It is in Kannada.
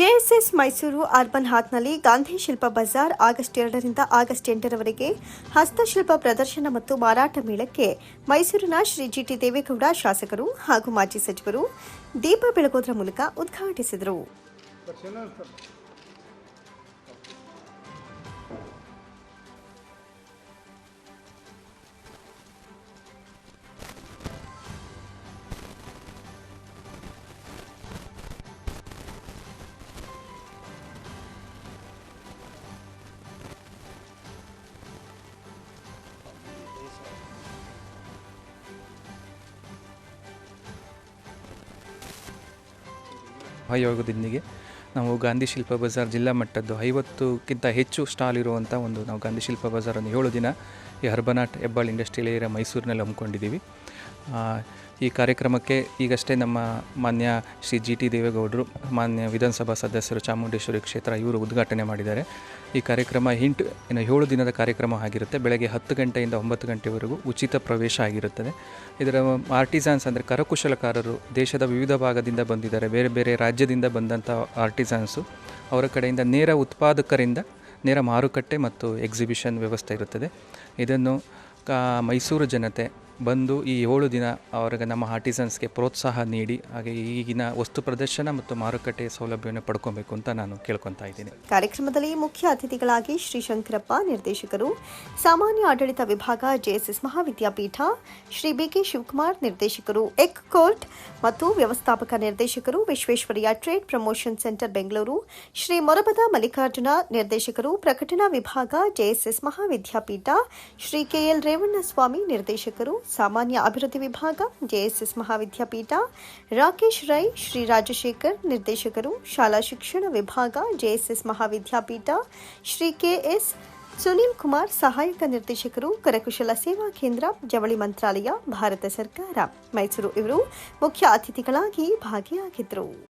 ಜೆಎಸ್ಎಸ್ ಮೈಸೂರು ಅರ್ಬನ್ ಹಾತ್ನಲ್ಲಿ ಗಾಂಧಿ ಶಿಲ್ಪ ಬಜಾರ್ ಆಗಸ್ಟ್ ಎರಡರಿಂದ ಆಗಸ್ಟ್ ಎಂಟರವರೆಗೆ ಹಸ್ತಶಿಲ್ಪ ಪ್ರದರ್ಶನ ಮತ್ತು ಮಾರಾಟ ಮೇಳಕ್ಕೆ ಮೈಸೂರಿನ ಶ್ರೀ ಜಿಟಿ ದೇವೇಗೌಡ ಶಾಸಕರು ಹಾಗೂ ಮಾಜಿ ಸಚಿವರು ದೀಪ ಬೆಳಗೋದ್ರ ಮೂಲಕ ಉದ್ಘಾಟಿಸಿದರು. ಆಯೋಗದೊಂದಿಗೆ ನಾವು ಗಾಂಧಿ ಶಿಲ್ಪ ಬಜಾರ್ ಜಿಲ್ಲಾ ಮಟ್ಟದ್ದು ಐವತ್ತಕ್ಕಿಂತ ಹೆಚ್ಚು ಸ್ಟಾಲ್ ಇರುವಂಥ ಒಂದು ನಾವು ಗಾಂಧಿ ಶಿಲ್ಪ ಬಜಾರನ್ನು ಏಳು ದಿನ ಈ ಹರ್ಬನಾಟ್ ಹೆಬ್ಬಾಳ್ ಇಂಡಸ್ಟ್ರಿಯಲ್ ಏರಿಯಾ ಮೈಸೂರಿನಲ್ಲಿ ಹಮ್ಮಿಕೊಂಡಿದ್ದೀವಿ. ಈ ಕಾರ್ಯಕ್ರಮಕ್ಕೆ ಈಗಷ್ಟೇ ನಮ್ಮ ಮಾನ್ಯ ಶ್ರೀ ಜಿ ಟಿ ದೇವೇಗೌಡರು, ಮಾನ್ಯ ವಿಧಾನಸಭಾ ಸದಸ್ಯರು ಚಾಮುಂಡೇಶ್ವರಿ ಕ್ಷೇತ್ರ ಇವರು ಉದ್ಘಾಟನೆ ಮಾಡಿದ್ದಾರೆ. ಈ ಕಾರ್ಯಕ್ರಮ ಎಂಟು ಏನು ಏಳು ದಿನದ ಕಾರ್ಯಕ್ರಮ ಆಗಿರುತ್ತೆ. ಬೆಳಗ್ಗೆ ಹತ್ತು ಗಂಟೆಯಿಂದ ಒಂಬತ್ತು ಗಂಟೆವರೆಗೂ ಉಚಿತ ಪ್ರವೇಶ ಆಗಿರುತ್ತದೆ. ಇದರ ಆರ್ಟಿಸಾನ್ಸ್ ಅಂದರೆ ಕರಕುಶಲಕಾರರು ದೇಶದ ವಿವಿಧ ಭಾಗದಿಂದ ಬಂದಿದ್ದಾರೆ. ಬೇರೆ ಬೇರೆ ರಾಜ್ಯದಿಂದ ಬಂದಂಥ ಆರ್ಟಿಸಾನ್ಸು ಅವರ ಕಡೆಯಿಂದ ನೇರ ಉತ್ಪಾದಕರಿಂದ ನೇರ ಮಾರುಕಟ್ಟೆ ಮತ್ತು ಎಕ್ಸಿಬಿಷನ್ ವ್ಯವಸ್ಥೆ ಇರುತ್ತದೆ. ಇದನ್ನು ಮೈಸೂರು ಜನತೆ ಬಂದು ಈ ಏಳು ದಿನ ಅವರಿಗೆ ನಮ್ಮ ಆರ್ಟಿಸನ್ಸ್ಗೆ ಪ್ರೋತ್ಸಾಹ ನೀಡಿ, ಹಾಗೆ ಈಗಿನ ವಸ್ತು ಪ್ರದರ್ಶನ ಮತ್ತು ಮಾರುಕಟ್ಟೆ ಸೌಲಭ್ಯವನ್ನು ಪಡ್ಕೊಬೇಕು ಅಂತ ನಾನು ಕೇಳ್ಕೊತಾ ಇದ್ದೀನಿ. ಕಾರ್ಯಕ್ರಮದಲ್ಲಿ ಮುಖ್ಯ ಅತಿಥಿಗಳಾಗಿ ಶ್ರೀ ಶಂಕರಪ್ಪ ನಿರ್ದೇಶಕರು, ಸಾಮಾನ್ಯ ಆಡಳಿತ ವಿಭಾಗ ಜೆಎಸ್ಎಸ್ ಮಹಾವಿದ್ಯಾಪೀಠ, ಶ್ರೀ ಬಿಕೆ ಶಿವಕುಮಾರ್ ನಿರ್ದೇಶಕರು, ಎಕ್ ಕೋರ್ಟ್ ಮತ್ತು ವ್ಯವಸ್ಥಾಪಕ ನಿರ್ದೇಶಕರು Visvesvaraya trade promotion centre Bengaluru, Shri Morabada Mallikarjuna ನಿರ್ದೇಶಕರು, ಪ್ರಕಟಣಾ ವಿಭಾಗ ಜೆಎಸ್ಎಸ್ ಮಹಾವಿದ್ಯಾಪೀಠ, ಶ್ರೀ ಕೆಎಲ್ ರೇವಣ್ಣಸ್ವಾಮಿ ನಿರ್ದೇಶಕರು ಸಾಮಾನ್ಯ ಅಭಿವೃದ್ಧಿ ವಿಭಾಗ, ಜೆಎಸ್ಎಸ್ ಮಹಾವಿದ್ಯಾಪೀಠ, ರಾಕೇಶ್ ರೈ, ಶ್ರೀ ರಾಜಶೇಖರ್ ನಿರ್ದೇಶಕರು, ಶಾಲಾ ಶಿಕ್ಷಣ ವಿಭಾಗ, ಜೆಎಸ್ಎಸ್ ಮಹಾವಿದ್ಯಾಪೀಠ, ಶ್ರೀ ಕೆಎಸ್ ಸುನೀಲ್ ಕುಮಾರ್ ಸಹಾಯಕ ನಿರ್ದೇಶಕರು, ಕರಕುಶಲ ಸೇವಾ ಕೇಂದ್ರ, ಜವಳಿ ಮಂತ್ರಾಲಯ, ಭಾರತ ಸರ್ಕಾರ. ಮೈಸೂರು ಇವರು ಮುಖ್ಯ ಅತಿಥಿಗಳಾಗಿ ಭಾಗಿಯಾಗಿದ್ದರು.